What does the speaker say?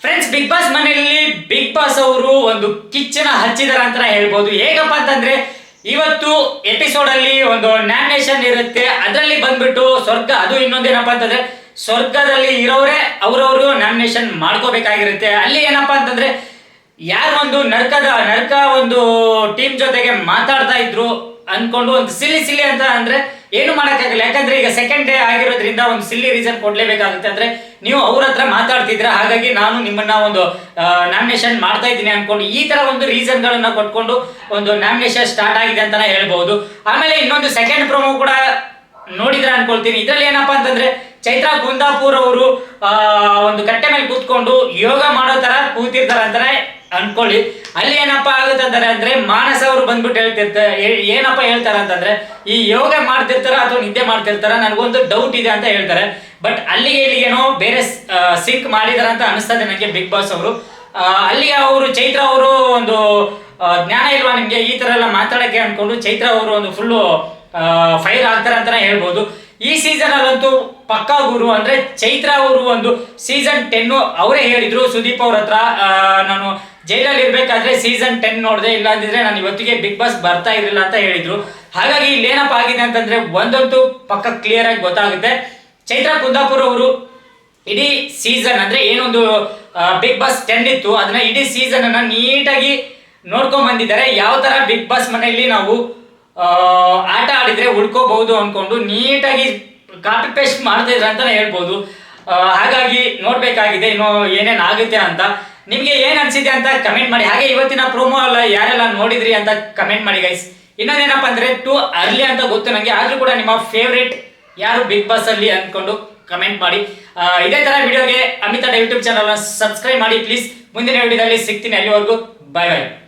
Friends big Boss ಮನೆಯಲ್ಲಿ big Boss ಅವರು ಒಂದು ಕಿಚ್ಚನ ಹಚ್ಚಿದಾರೆ ಅಂತ ಹೇಳ್ಬೋದು. ಹೇಗಪ್ಪ ಅಂತಂದ್ರೆ, ಇವತ್ತು ಎಪಿಸೋಡ್ ಅಲ್ಲಿ ಒಂದು ನ್ಯಾಮಿನೇಷನ್ ಇರುತ್ತೆ. ಅದರಲ್ಲಿ ಬಂದ್ಬಿಟ್ಟು ಸ್ವರ್ಗ, ಅದು ಇನ್ನೊಂದೇನಪ್ಪ ಅಂತಂದ್ರೆ, ಸ್ವರ್ಗದಲ್ಲಿ ಇರೋರೇ ಅವ್ರವ್ರು ನಾಮಿನೇಷನ್ ಮಾಡ್ಕೋಬೇಕಾಗಿರುತ್ತೆ. ಅಲ್ಲಿ ಏನಪ್ಪಾ ಅಂತಂದ್ರೆ, ಯಾರು ಒಂದು ನರ್ಕದ, ನರ್ಕ ಒಂದು ಟೀಮ್ ಜೊತೆಗೆ ಮಾತಾಡ್ತಾ ಇದ್ರು. ಅನ್ಕೊಂಡು ಒಂದು ಸಿಲ್ಲಿ ಸಿಲ್ಲಿ ಅಂತ ಅಂದ್ರೆ ಏನು ಮಾಡೋಕ್ಕಾಗಲ್ಲ. ಯಾಕಂದ್ರೆ ಈಗ ಸೆಕೆಂಡ್ ಡೇ ಆಗಿರೋದ್ರಿಂದ ಒಂದು ಸಿಲ್ಲಿ ರೀಸನ್ ಕೊಡ್ಲೇಬೇಕಾಗುತ್ತೆ. ಅಂದ್ರೆ ನೀವು ಅವ್ರ ಹತ್ರ ಮಾತಾಡ್ತಿದ್ರ ಹಾಗಾಗಿ ನಾನು ನಿಮ್ಮನ್ನ ಒಂದು ನಾಮಿನೇಷನ್ ಮಾಡ್ತಾ ಇದ್ದೀನಿ ಅನ್ಕೊಂಡು ಈ ತರ ಒಂದು ರೀಸನ್ ಗಳನ್ನ ಕೊಟ್ಕೊಂಡು ಒಂದು ನಾಮಿನೇಷನ್ ಸ್ಟಾರ್ಟ್ ಆಗಿದೆ ಅಂತಾನೆ ಹೇಳ್ಬಹುದು ಆಮೇಲೆ ಇನ್ನೊಂದು ಸೆಕೆಂಡ್ ಪ್ರೊಮೋ ಕೂಡ ನೋಡಿದ್ರೆ ಅನ್ಕೊಳ್ತೀನಿ. ಇದ್ರಲ್ಲಿ ಏನಪ್ಪಾ ಅಂತಂದ್ರೆ ಚೈತ್ರಾ ಗುಂದಾಪುರ್ ಅವರು ಒಂದು ಕಟ್ಟೆ ಮೇಲೆ ಕೂತ್ಕೊಂಡು ಯೋಗ ಮಾಡೋ ತರ ಕೂತಿರ್ತಾರೆ ಅಂತಾನೆ ಅನ್ಕೊಳ್ಳಿ. ಅಲ್ಲಿ ಏನಪ್ಪಾ ಆಗುತ್ತೆ ಅಂತಾರೆ ಅಂದ್ರೆ ಮಾನಸ ಅವರು ಬಂದ್ಬಿಟ್ಟು ಹೇಳ್ತಿರ್ತಾರೆ ಏನಪ್ಪಾ ಹೇಳ್ತಾರೆ ಅಂತಂದ್ರೆ, ಈ ಯೋಗ ಮಾಡ್ತಿರ್ತಾರ ಅಥವಾ ನಿದ್ದೆ ಮಾಡ್ತಿರ್ತಾರ, ನನಗೊಂದು ಡೌಟ್ ಇದೆ ಅಂತ ಹೇಳ್ತಾರೆ. ಬಟ್ ಅಲ್ಲಿಗೆ ಇಲ್ಲಿ ಏನೋ ಬೇರೆ ಸಿಂಕ್ ಮಾಡಿದಾರ ಅಂತ ಅನಿಸ್ತದೆ ನನಗೆ ಬಿಗ್ ಬಾಸ್ ಅವರು. ಅಲ್ಲಿ ಅವರು, ಚೈತ್ರ ಅವರು ಒಂದು ಜ್ಞಾನ ಇಲ್ವಾ ನಿಮಗೆ? ಈ ತರ ಎಲ್ಲ ಮಾತಾಡಕ್ಕೆ ಅನ್ಕೊಂಡು ಚೈತ್ರ ಅವರು ಒಂದು ಫುಲ್ಲು ಫೈರ್ ಆಗ್ತಾರೆ ಅಂತಾನೆ ಹೇಳ್ಬೋದು. ಈ ಸೀಸನ್ ಅಲ್ಲಂತೂ ಪಕ್ಕಾ ಗುರು ಅಂದ್ರೆ ಚೈತ್ರ ಅವರು ಒಂದು ಸೀಸನ್ ಟೆನ್ ಅವರೇ ಹೇಳಿದ್ರು. ಸುದೀಪ್ ಅವ್ರ ಹತ್ರ ನಾನು ಜೈಲಲ್ಲಿ ಇರ್ಬೇಕಾದ್ರೆ ಸೀಸನ್ ಟೆನ್ ನೋಡಿದೆ ಇಲ್ಲ ಅಂದಿದ್ರೆ ನಾನು ಇವತ್ತಿಗೆ ಬಿಗ್ ಬಾಸ್ ಬರ್ತಾ ಇರಲಿಲ್ಲ ಅಂತ ಹೇಳಿದ್ರು. ಹಾಗಾಗಿ ಇಲ್ಲಿ ಏನಪ್ಪ ಆಗಿದೆ ಅಂತಂದ್ರೆ ಒಂದಂತೂ ಪಕ್ಕ ಕ್ಲಿಯರ್ ಆಗಿ ಗೊತ್ತಾಗುತ್ತೆ. ಚೈತ್ರ ಕುಂದಾಪುರ ಅವರು ಇಡೀ ಸೀಸನ್ ಅಂದ್ರೆ ಏನೊಂದು ಬಿಗ್ ಬಾಸ್ ಟೆನ್ ಇತ್ತು. ಅದನ್ನ ಇಡೀ ಸೀಸನ್ ಅನ್ನ ನೀಟಾಗಿ ನೋಡ್ಕೊಂಡ್ ಬಂದಿದ್ದಾರೆ. ಯಾವ ತರ ಬಿಗ್ ಬಾಸ್ ಮನೆಯಲ್ಲಿ ನಾವು ಆಟ ಆಡಿದ್ರೆ ಉಳ್ಕೋಬಹುದು ಅಂದ್ಕೊಂಡು ನೀಟಾಗಿ ಕಾಪಿ ಪೇಸ್ಟ್ ಮಾಡ್ತಿದ್ರ ಅಂತಾನೆ ಹೇಳ್ಬೋದು ಹಾಗಾಗಿ ನೋಡ್ಬೇಕಾಗಿದೆ ಇನ್ನು ಏನೇನು ಆಗುತ್ತೆ ಅಂತ. ನಿಮಗೆ ಏನು ಅನ್ಸಿದೆ ಅಂತ ಕಮೆಂಟ್ ಮಾಡಿ. ಹಾಗೆ ಇವತ್ತಿನ ಪ್ರೋಮೋ ಅಲ್ಲ, ಯಾರೆಲ್ಲ ನೋಡಿದ್ರಿ ಅಂತ ಕಮೆಂಟ್ ಮಾಡಿ ಗೈಸ್ ಇನ್ನೊಂದೇನಪ್ಪ ಅಂದರೆ ಟು ಅರ್ಲಿ ಅಂತ ಗೊತ್ತು ನನಗೆ ಆದ್ರೂ ಕೂಡ ನಿಮ್ಮ ಫೇವ್ರೇಟ್ ಯಾರು ಬಿಗ್ ಬಾಸ್ ಅಲ್ಲಿ ಅನ್ಕೊಂಡು ಕಮೆಂಟ್ ಮಾಡಿ. ಇದೇ ತರ ವಿಡಿಯೋಗೆ ಅಮಿತಾ ಯೂಟ್ಯೂಬ್ ಚಾನಲ್ ಸಬ್ಸ್ಕ್ರೈಬ್ ಮಾಡಿ ಪ್ಲೀಸ್ ಮುಂದಿನ ವಿಡಿಯೋದಲ್ಲಿ ಸಿಗ್ತೀನಿ ಅಲ್ಲಿವರೆಗೂ. ಬಾಯ್ ಬಾಯ್